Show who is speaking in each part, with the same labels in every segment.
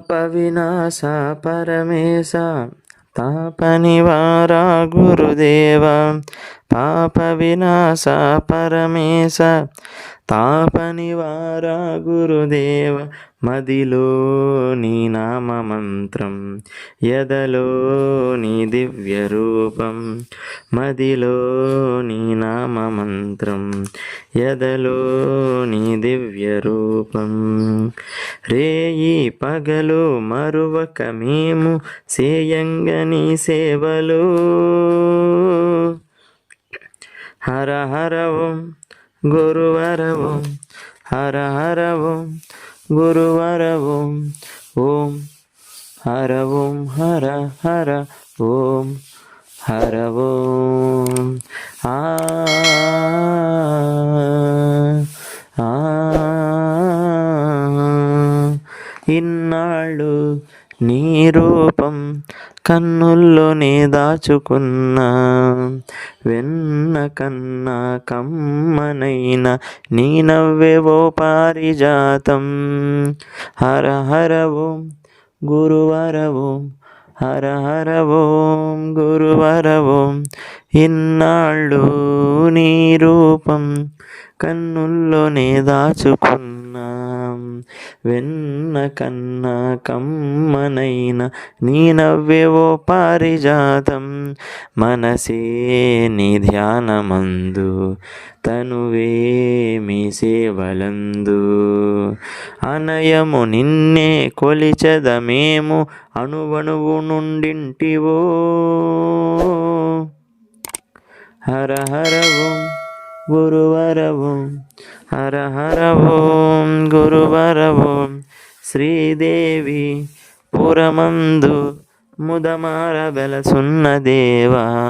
Speaker 1: పాప వినాశ పరమేశ తాపనివారా గురుదేవ పాప వినాశ పరమేశ తాపనివారా గురుదేవ మదిలో నీ నామ మంత్రం ఎదలో నీ దివ్య రూపం మదిలో నీ నామ మంత్రం ఎదలో నీ దివ్య రూపం రేయి పగలు మరువక మేము సేయంగని సేవలు. హర హర ఓం గురువర ఓం హర హర ఓం గురువర ఓం. ఓం హర ఓం హర హర ఓం హర ఓం. ఆ ఆ ఇన్నాళ్ళు నీ రూపం కన్నుల్లోనే దాచుకున్నా. వెన్న కన్నా కమ్మనైన నీ నవ్వేవో పారిజాతం. హర హర ఓం గురువర ఓం హర హర ఓం గురువర ఓం. ఇన్నాళ్ళు నీ రూపం కన్నుల్లోనే దాచుకున్న. వెన్న కన్నా కమ్మనైన నీ పారిజాతం. మనసే నీ ధ్యానమందు తనువే మీ సేవలందు. అనయము నిన్నే కొలిచదమేము అణువణువు నుండింటివో. హర హర ఓం. గురువర ఓం హర హర ఓం గురువర ఓం శ్రీదేవి పురమందు ముదమార బెలసున్న దేవా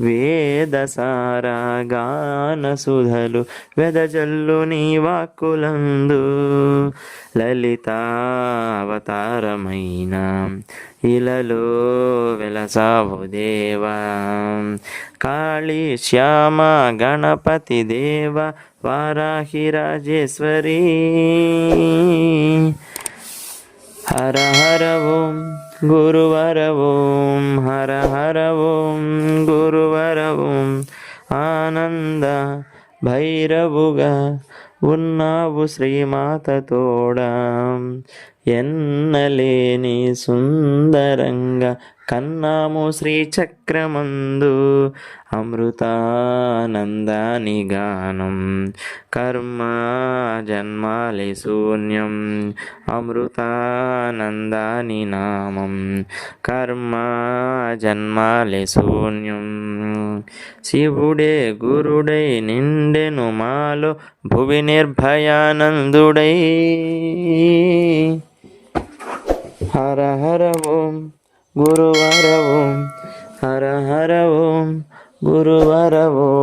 Speaker 1: వేదసారాగాన సుధలు వెదజల్లు నీ వాక్కులందు. లలితావతారమైన ఇలలో వెలసావు దేవా. కాళీ శ్యామ గణపతి దేవ వారాహి రాజేశ్వరి. హర హర ఓం. గురువర ఓం హర హర ఓం గురువర ఓం ఆనంద భైరవుగా ఉన్నావు శ్రీమాత తోడా ఎన్నలేని సుందరంగా కన్నాము శ్రీచక్రమందు అమృతానందాని గానం కర్మ జన్మాలి శూన్యం అమృతానందాని నామం. కర్మ జన్మాలి శూన్యం శివుడే గురుడై నిండెను మాలో భువి నిర్భయానందుడై. హర హర ఓం గురువర ఓం హర హర ఓం గురువర ఓం.